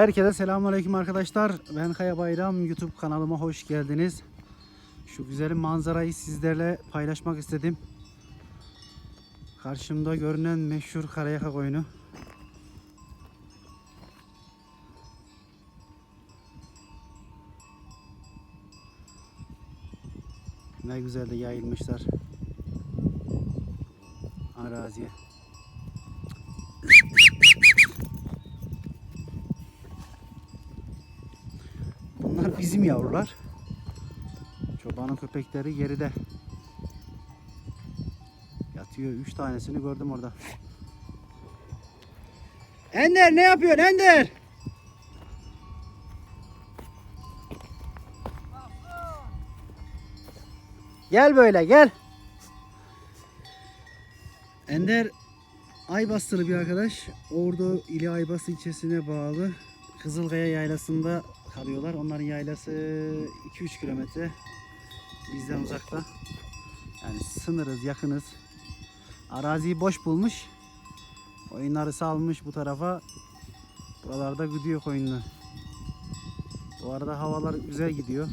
Herkese selamünaleyküm arkadaşlar. Ben Kaya Bayram. YouTube kanalıma hoş geldiniz. Şu güzel manzarayı sizlerle paylaşmak istedim. Karşımda görünen meşhur Karayaka koyunu. Ne güzel de yayılmışlar araziye. Bunlar bizim yavrular. Çobanın köpekleri geride. Yatıyor. Üç tanesini gördüm orada. Ender ne yapıyorsun Ender? Gel böyle gel. Ender Aybastılı bir arkadaş. Ordu ili Aybası ilçesine bağlı Kızılkaya yaylasında kalıyorlar. Onların yaylası 2-3 kilometre bizden uzakta. Yani sınırız, yakınız. Araziyi boş bulmuş. Oyunları salmış bu tarafa. Buralarda gidiyor koyunlu. Bu arada havalar güzel gidiyor.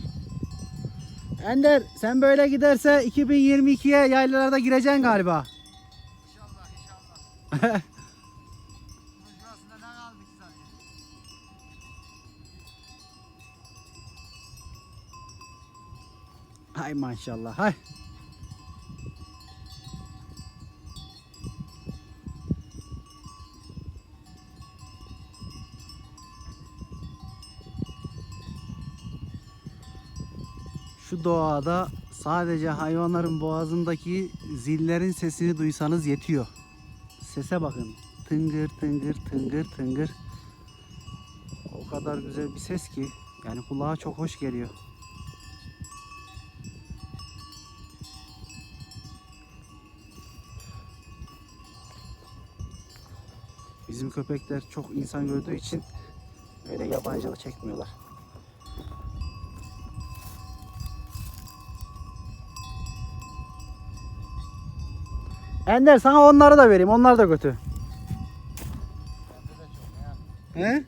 Ender sen böyle giderse 2022'ye yaylalarda gireceksin galiba. İnşallah inşallah. Hay maşallah hay. Şu doğada sadece hayvanların boğazındaki zillerin sesini duysanız yetiyor. Sese bakın. Tıngır tıngır tıngır tıngır. O kadar güzel bir ses ki yani kulağa çok hoş geliyor. Bizim köpekler çok insan gördüğü için öyle yabancılık çekmiyorlar. Ender sana onları da vereyim. Onlar da ya. He?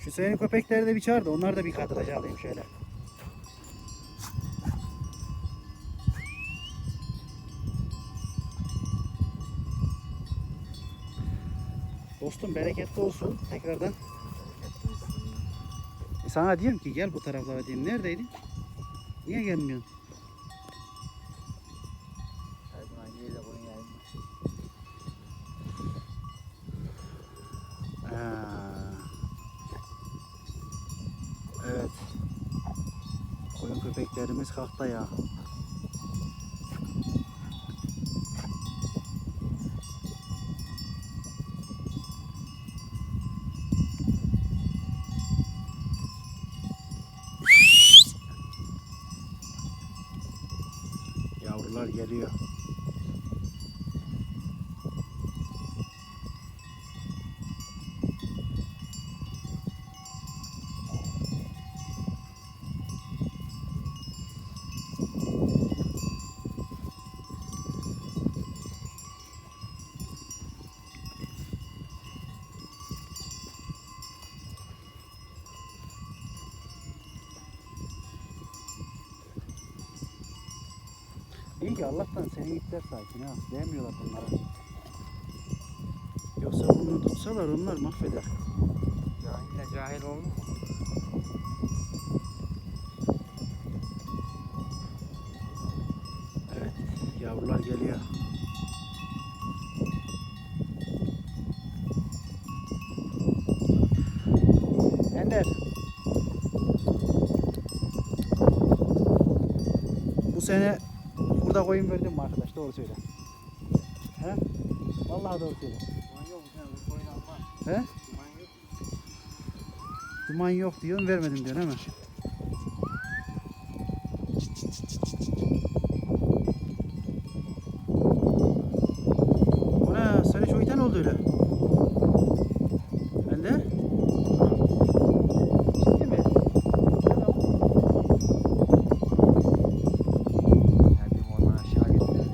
Şu senin köpekleri de bir çağır da onlar da bir kadraja alayım şöyle. Dostum bereketli olsun tekrardan. E sana diyorum ki gel bu taraflara diyeyim. Neredeydin? Niye gelmiyorsun? Evet. Koyun köpeklerimiz kalktı ya. Yavrular geliyor. Ki Allah'tan senin itler sakin ha. Değmiyorlar bunlara. Yoksa bunu tutsalar onlar mahveder. Cahille cahil olur mu? Evet, yavrular geliyor. Ender. Bu sene burada koyun verdin mi arkadaş? Doğru söyle. He? Vallahi doğru söyle. Duman yok bu koyun alma. He? Duman yok. Duman yok diyorsun, vermedim diyorsun hemen. Bu ne? Senin şu iten oldu öyle. Ben de. Ciddi mi? Ya bir orman aşağı gitti.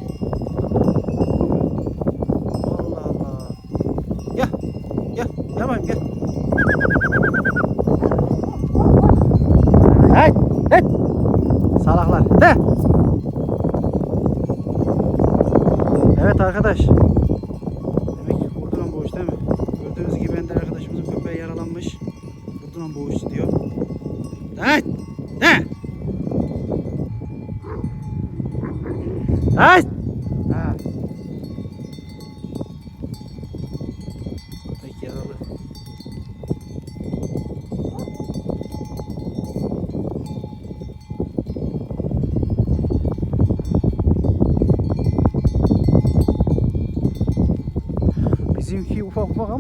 Arkadaş. Demek ki kurduran boğuş değil mi? Gördüğünüz gibi Ender arkadaşımızın köpeği yaralanmış. Kurduran boğuştu diyor. Hey! Ne? Hey!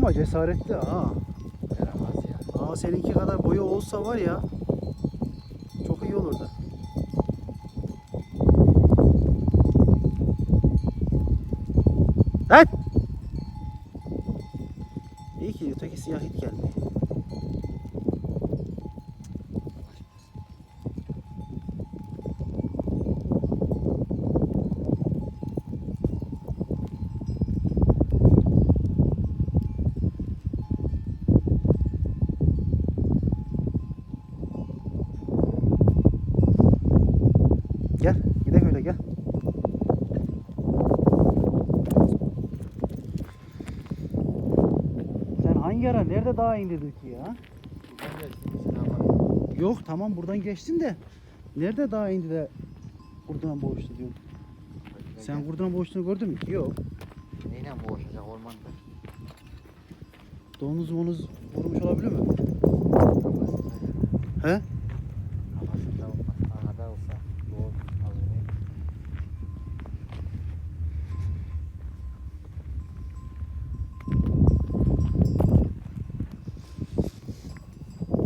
Ama cesaretli ha. Yaramaz ya. Aa seninki kadar boyu olsa var ya çok iyi olurdu. Lan! Öyle gel. Sen hangi ara nerede daha indirdik ki ya? Ama. Yok tamam buradan geçtin de nerede daha indi de kurduran boğuştu diyorum. Sen kurduran boğuştuğunu gördün mü? Yok. Neyle boğuşacak ormanda? Donuz monuz vurmuş olabilir mi? He? Kafasında olmaz. Arada olsa doğru alır.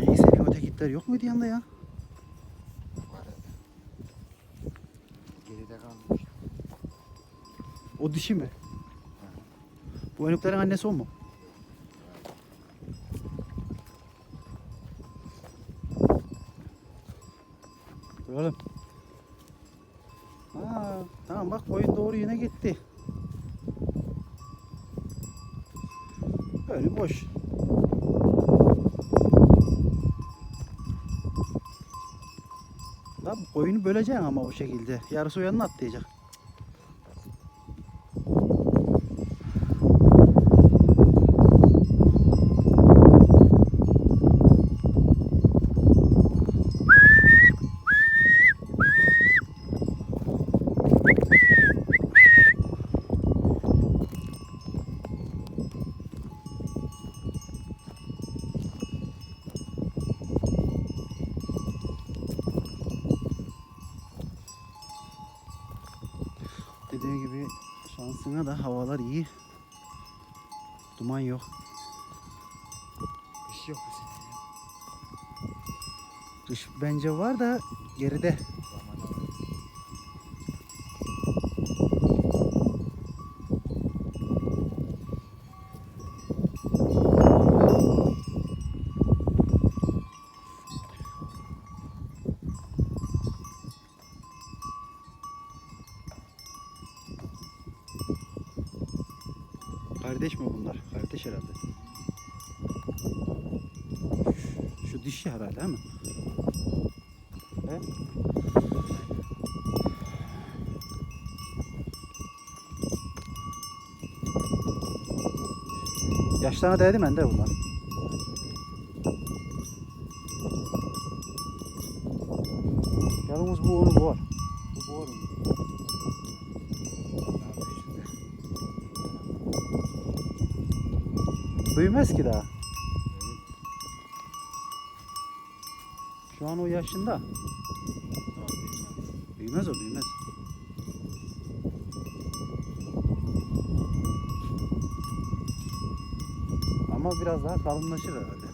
İyi ötekitler yok muydu yanında ya? Geride kalmış. O dişi mi? Bu önüklerin annesi o mu? Oğlum. Aa, tamam bak koyun doğru yine gitti. Önü boş. Koyunu böleceksin ama bu şekilde. Yarısı o yanına atlayacak. Dediğim gibi şansına da havalar iyi. Duman yok. Bir şey yok bu sene. Dış bence var da geride. Kardeş mi bunlar? Kardeş herhalde. Şu dişi herhalde değil mi? He? Yaşlarına değdi mi Ender bunlar? Yalnız bu onu boğar. Bu boğar onu. Daha büyüsün de. Büyümez ki daha. Şu an o yaşında. Büyümez o büyümez. Ama biraz daha kalınlaşır herhalde.